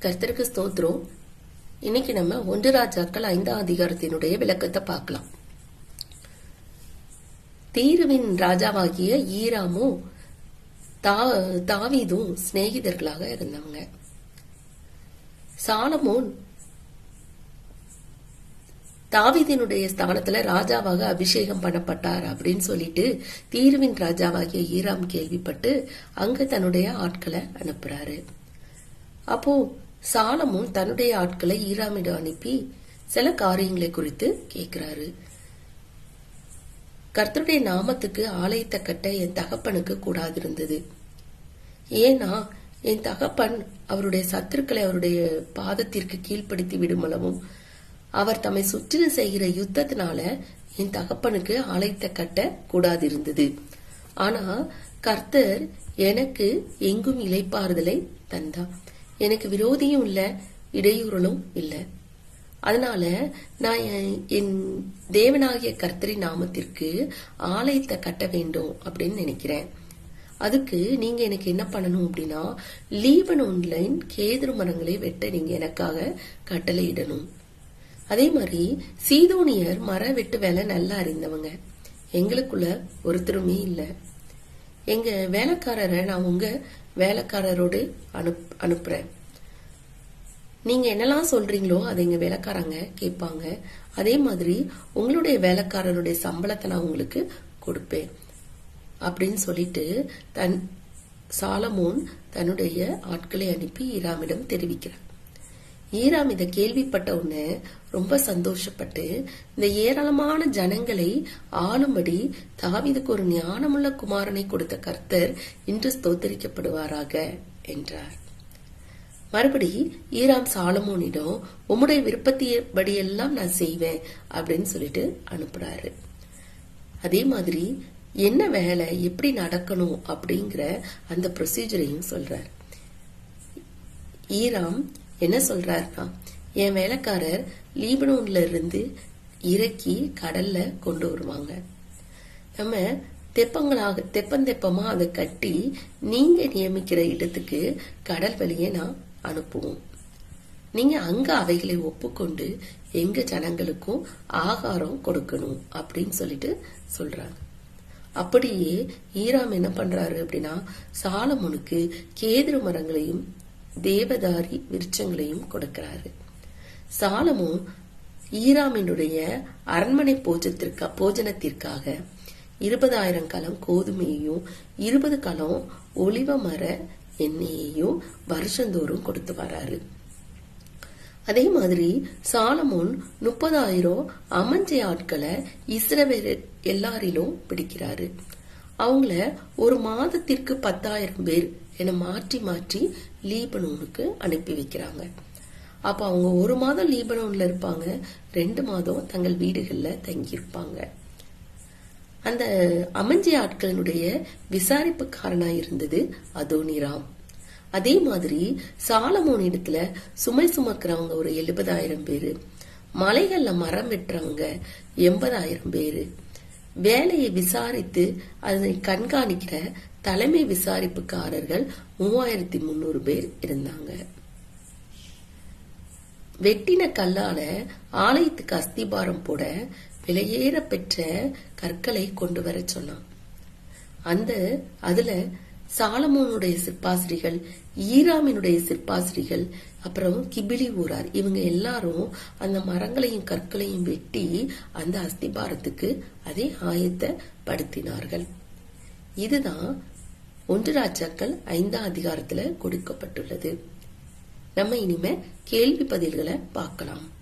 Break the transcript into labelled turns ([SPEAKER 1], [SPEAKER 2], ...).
[SPEAKER 1] கர்த்தருக்கு ஸ்தோத்ரம் இன்னைக்கு நம்ம ஒன்று ராஜாக்கள் ஐந்தாம் அதிகாரத்தினுடைய விளக்கத்தை பார்க்கலாம். தீருவின் ராஜாவாகிய ஈராமும் தா- தாவீதும் சிநேகிதர்களாக இருந்தவங்க. சாலமோன் தாவீதினுடைய ஸ்தானத்துல ராஜாவாக அபிஷேகம் பண்ணப்பட்டார் அப்படின்னு சொல்லிட்டு தீருவின் ராஜாவாகிய ஈராம் கேள்விப்பட்டு அங்க தன்னுடைய ஆட்களை அனுப்புறாரு. அப்போ சாலமும் தன்னுடைய ஆட்களை ஈராமிடம் அனுப்பி சில காரியங்களை குறித்து கேட்கிறாரு. கர்த்தருடைய நாமத்துக்கு ஆலயத்தை கட்ட என் தகப்பனுக்கு கூடாதிருந்தது. ஏன்னா என் தகப்பன் அவருடைய சத்துருக்களை அவருடைய பாதத்திற்கு கீழ்ப்படுத்தி விடுமளவும் அவர் தம்மை சுற்றிலும் செய்கிற யுத்தத்தினால என் தகப்பனுக்கு ஆலயத்தை கட்ட கூடாதிருந்தது. ஆனா கர்த்தர் எனக்கு எங்கும் இளைப்பாறுதலை தந்தார். எனக்கு விரோதியும் இல்லை இடையூறலும் இல்லை. அதனால நான் என்- என் தேவனாகிய கர்த்தரி நாமத்திற்கு ஆலயத்தை கட்ட வேண்டும் அப்படின்னு நினைக்கிறேன். அதுக்கு நீங்க எனக்கு என்ன பண்ணணும் அப்படின்னா லீவன் ஒன்லைன் கேதுரு மரங்களை வெட்ட நீங்க எனக்காக கட்டளையிடணும். அதே மாதிரி சீதோனியர் மர வெட்டு வேலை நல்லா அறிந்தவங்க. எங்களுக்குள்ள ஒருத்தருமே இல்லை. எங்க வேலைக்காரரை நான் உங்க வேலைக்காரரோடு அனுப் அனுப்புறேன். நீங்க என்னெல்லாம் சொல்றீங்களோ அதை எங்க வேலைக்காரங்க கேட்பாங்க. அதே மாதிரி உங்களுடைய வேலைக்காரருடைய சம்பளத்தை நான் உங்களுக்கு கொடுப்பேன். அப்படின்னு சொல்லிட்டு தன் சாலமோன் தன்னுடைய ஆட்களை அனுப்பி இராமிடம் தெரிவிக்கிறார். ஈராம் இதை கேள்விப்பட்ட உடனே ரொம்ப சந்தோஷப்பட்டு இந்த ஏராளமான ஜனங்களை ஆளும்படி தாவிதுக்கு ஒரு ஞானமுள்ள குமாரனை கொடுத்த கர்த்தர் இன்று ஸ்தோத்தரிக்கப்படுவாராக என்றார். மறுபடி ஈராம் சாலமோனிடம் உம்முடைய விருப்பத்தின்படியெல்லாம் நான் செய்வேன் அப்படின்னு சொல்லிட்டு அனுப்புறாரு. அதே மாதிரி என்ன வேலை எப்படி நடக்கணும்? அப்படிங்கிற அந்த ப்ரொசீஜரையும் சொல்றார். ஈராம் என்ன சொல்றாருன்னா என் வேலைக்காரர் லீபனோன்ல இருந்து இறக்கி கடல்ல கொண்டு வருவாங்க. நம்ம தெப்பங்களாக தெப்பந்தெப்பமா அதை கட்டி நீங்க நியமிக்கிற இடத்துக்கு கடல் வழியை நான் அனுப்புவோம். நீங்க அங்க அவைகளை ஒப்புக்கொண்டு எங்க ஜனங்களுக்கும் ஆகாரம் கொடுக்கணும் அப்படின்னு சொல்லிட்டு சொல்றாங்க. அப்படியே ஈராம் என்ன பண்றாரு அப்படின்னா சாலமுனுக்கு கேதுரு மரங்களையும் தேவதாரி விருட்சங்களையும் கொடுக்கிறாரு. சாலமும் ஈராமினுடைய அரண்மனை போஜத்திற்கா போஜனத்திற்காக இருபதாயிரம் கலம் கோதுமையையும் இருபது கலம் ஒளிவ மர எண்ணெயையும் வருஷந்தோறும் கொடுத்து வராரு. அதே மாதிரி சாலமோன் முப்பதாயிரம் அமஞ்சை ஆட்களை இஸ்ரவேல் எல்லாரிலும் பிடிக்கிறாரு. அவங்கள ஒரு மாதத்திற்கு பத்தாயிரம் பேர் என மாற்றி மாற்றி லீபனோனுக்கு அனுப்பி வைக்கிறாங்க. அப்ப அவங்க ஒரு மாதம் லீபனோன்ல இருப்பாங்க ரெண்டு மாதம் தங்கள் வீடுகள்ல தங்கியிருப்பாங்க. அந்த அமஞ்சி ஆட்களினுடைய விசாரிப்புக்காரனா இருந்தது அதோனிராம். அதே மாதிரி சாலமோன் இடத்துல சுமை சுமக்கிறவங்க ஒரு எழுபதாயிரம் பேரு மலைகள்ல மரம் வெட்டுறவங்க எண்பதாயிரம் பேரு. வேலையை விசாரித்து அதனை கண்காணிக்கிற தலைமை விசாரிப்புக்காரர்கள் மூவாயிரத்தி முன்னூறு பேர் இருந்தாங்க. வெட்டின கல்லால ஆலயத்துக்கு அஸ்திபாரம் போட விலையேற பெற்ற கற்களை கொண்டு வர சொன்னான். அந்த அதுல சாலமோனுடைய சிற்பாசிரிகள் ஈராமினுடைய சிற்பாசிரிகள் அப்புறம் கிபிலி ஊரார். இவங்க எல்லாரும் அந்த மரங்களையும் கற்களையும் வெட்டி அந்த அஸ்திபாரத்துக்கு அதை ஆயத்தப்படுத்தினார்கள் இதுதான் ஒன்று ராஜாக்கள் ஐந்தாம் அதிகாரத்துல கொடுக்கப்பட்டுள்ளது. நம்ம இனிமே கேள்வி பதில்களை பார்க்கலாம்.